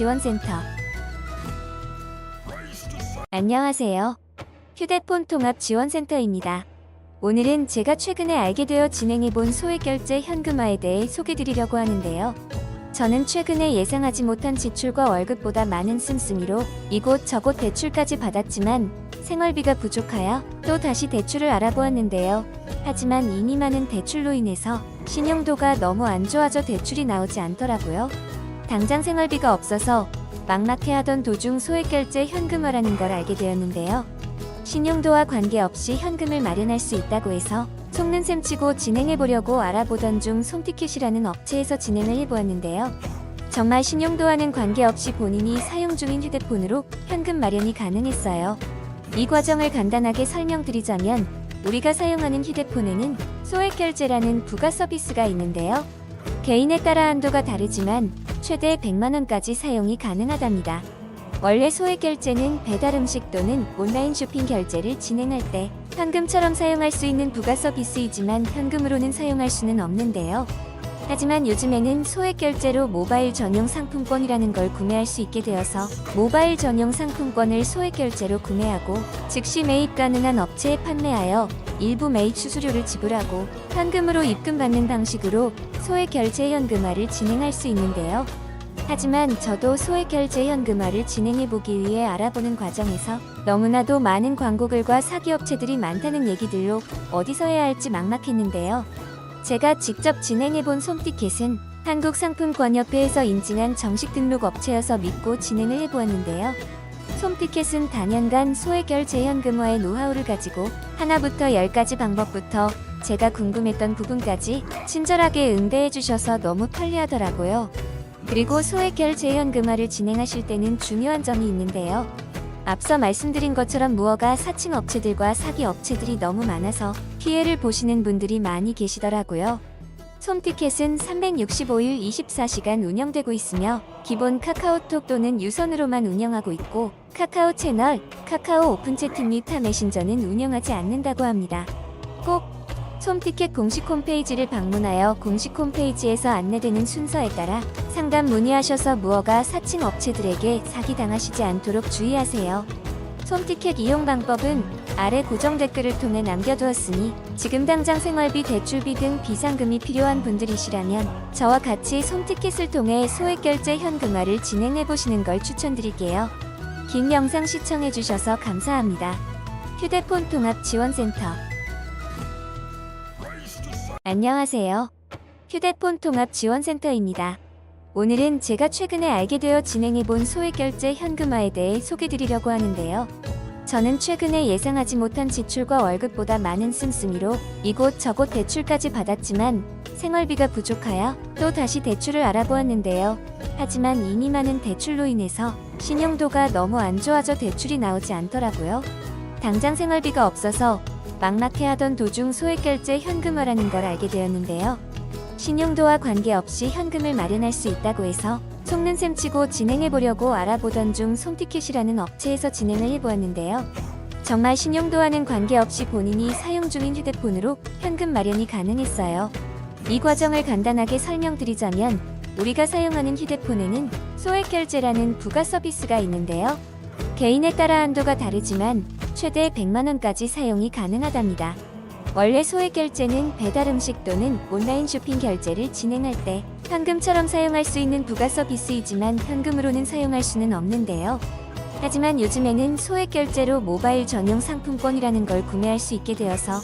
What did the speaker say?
지원센터. 안녕하세요. 휴대폰 통합 지원센터입니다. 오늘은 제가 최근에 알게 되어 진행해본 소액결제 현금화에 대해 소개드리려고 하는데요. 저는 최근에 예상하지 못한 지출과 월급보다 많은 씀씀이로 이곳 저곳 대출까지 받았지만 생활비가 부족하여 또 다시 대출을 알아보았는데요. 하지만 이미 많은 대출로 인해서 신용도가 너무 안 좋아져 대출이 나오지 않더라고요. 당장 생활비가 없어서 막막해 하던 도중 소액 결제 현금화라는 걸 알게 되었는데요. 신용도와 관계없이 현금을 마련할 수 있다고 해서 속는 셈 치고 진행해 보려고 알아보던 중 솜티켓이라는 업체에서 진행을 해보았는데요. 정말 신용도와는 관계없이 본인이 사용 중인 휴대폰으로 현금 마련이 가능했어요. 이 과정을 간단하게 설명드리자면 우리가 사용하는 휴대폰에는 소액 결제라는 부가 서비스가 있는데요. 개인에 따라 한도가 다르지만 최대 100만원까지 사용이 가능하답니다. 원래 소액 결제는 배달 음식 또는 온라인 쇼핑 결제를 진행할 때 현금처럼 사용할 수 있는 부가 서비스이지만 현금으로는 사용할 수는 없는데요. 하지만 요즘에는 소액 결제로 모바일 전용 상품권이라는 걸 구매할 수 있게 되어서 모바일 전용 상품권을 소액 결제로 구매하고 즉시 매입 가능한 업체에 판매하여 일부 매입 수수료를 지불하고 현금으로 입금받는 방식으로 소액 결제 현금화를 진행할 수 있는데요. 하지만 저도 소액 결제 현금화를 진행해 보기 위해 알아보는 과정에서 너무나도 많은 광고글과 사기 업체들이 많다는 얘기들로 어디서 해야 할지 막막했는데요. 제가 직접 진행해 본 솜티켓은 한국상품권협회에서 인증한 정식 등록 업체여서 믿고 진행을 해 보았는데요. 솜티켓은 단연간 소액 결제 현금화의 노하우를 가지고 하나부터 열까지 방법부터 제가 궁금했던 부분까지 친절하게 응대해 주셔서 너무 편리하더라고요. 그리고 소액 결제 현금화를 진행하실 때는 중요한 점이 있는데요. 앞서 말씀드린 것처럼 무허가 사칭 업체들과 사기 업체들이 너무 많아서 피해를 보시는 분들이 많이 계시더라고요. 솜티켓은 365일 24시간 운영되고 있으며 기본 카카오톡 또는 유선으로만 운영하고 있고 카카오 채널, 카카오 오픈 채팅 및타 메신저는 운영하지 않는다고 합니다. 꼭 솜티켓 공식 홈페이지를 방문하여 공식 홈페이지에서 안내되는 순서에 따라 상담 문의하셔서 무허가 사칭 업체들에게 사기당하시지 않도록 주의하세요. 솜티켓 이용 방법은 아래 고정 댓글을 통해 남겨두었으니 지금 당장 생활비, 대출비 등 비상금이 필요한 분들이시라면 저와 같이 솜티켓을 통해 소액 결제 현금화를 진행해 보시는 걸 추천드릴게요. 긴 영상 시청해 주셔서 감사합니다. 휴대폰 통합 지원센터 안녕하세요. 휴대폰 통합 지원센터입니다. 오늘은 제가 최근에 알게 되어 진행해본 소액결제 현금화에 대해 소개드리려고 하는데요. 저는 최근에 예상하지 못한 지출과 월급보다 많은 씀씀이로 이곳 저곳 대출까지 받았지만 생활비가 부족하여 또 다시 대출을 알아보았는데요. 하지만 이미 많은 대출로 인해서 신용도가 너무 안 좋아져 대출이 나오지 않더라고요. 당장 생활비가 없어서 막막해하던 도중 소액결제 현금화라는 걸 알게 되었는데요. 신용도와 관계없이 현금을 마련할 수 있다고 해서 속는 셈 치고 진행해보려고 알아보던 중 솜티켓이라는 업체에서 진행을 해보았는데요. 정말 신용도와는 관계없이 본인이 사용 중인 휴대폰으로 현금 마련이 가능했어요. 이 과정을 간단하게 설명드리자면 우리가 사용하는 휴대폰에는 소액 결제라는 부가 서비스가 있는데요. 개인에 따라 한도가 다르지만 최대 100만원까지 사용이 가능하답니다. 원래 소액 결제는 배달 음식 또는 온라인 쇼핑 결제를 진행할 때 현금처럼 사용할 수 있는 부가 서비스이지만 현금으로는 사용할 수는 없는데요. 하지만 요즘에는 소액 결제로 모바일 전용 상품권이라는 걸 구매할 수 있게 되어서